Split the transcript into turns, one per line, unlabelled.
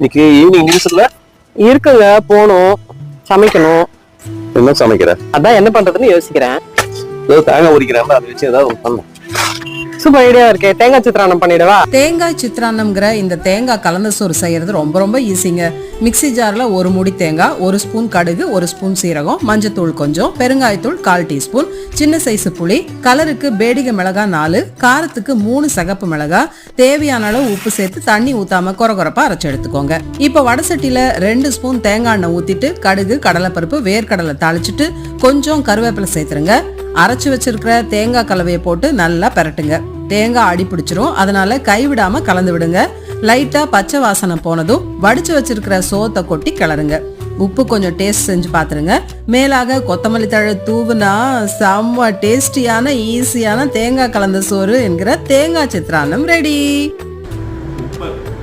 இன்னைக்கு ஈவினிங் நியூஸ்ல
இருக்குங்க போகணும் சமைக்கணும்.
என்ன சமைக்கிற?
அதான் என்ன பண்றதுன்னு யோசிக்கிறேன்.
ஏதோ தேங்காய் உரிக்கிறேன் அதை வச்சு ஏதாவது ஒண்ணு பண்ணு.
சூப்பர் ஐடியா இருக்கே. தேங்காய் சித்திரானம் பண்ணிடவா?
தேங்காய் சித்ரான்னம்ங்கிற இந்த தேங்காய் கலந்த சோறு செய்யறது ரொம்ப ரொம்ப ஈஸிங்க மிக்ஸி ஜாரில் ஒரு முடி தேங்காய் ஒரு ஸ்பூன் கடுகு ஒரு ஸ்பூன் சீரகம் மஞ்சத்தூள் கொஞ்சம் பெருங்காயத்தூள் கால் டீஸ்பூன் சின்ன சைஸு புளி கலருக்கு பேடிகை மிளகாய் நாலு காரத்துக்கு மூணு சகப்பு மிளகாய் தேவையான அளவு உப்பு சேர்த்து தண்ணி ஊத்தாம கொரகொரப்பா அரைச்சு எடுத்துக்கோங்க. இப்போ வடசட்டியில ரெண்டு ஸ்பூன் தேங்காய் எண்ணெய் ஊத்திட்டு கடுகு கடலைப்பருப்பு வேர்க்கடலை தாளிச்சிட்டு கொஞ்சம் கருவேப்பிலை சேர்த்துருங்க. அரைச்சு வச்சிருக்கிற தேங்காய் கலவையை போட்டு நல்லா பெரட்டுங்க. தேங்காய் அடி பிடிச்சிரும். அதனால கைவிடாம கலந்து விடுங்க. லைட்டா பச்சை வாசனை போனதும் வடிச்சு வச்சிருக்கிற சோத்தை கொட்டி கிளறுங்க. உப்பு கொஞ்சம் டேஸ்ட் செஞ்சு பாத்துருங்க. மேலாக கொத்தமல்லி தழை தூவுனா செம்ம டேஸ்டியான ஈஸியான தேங்காய் கலந்த சோறு என்கிற தேங்காய் சித்திரானம் ரெடி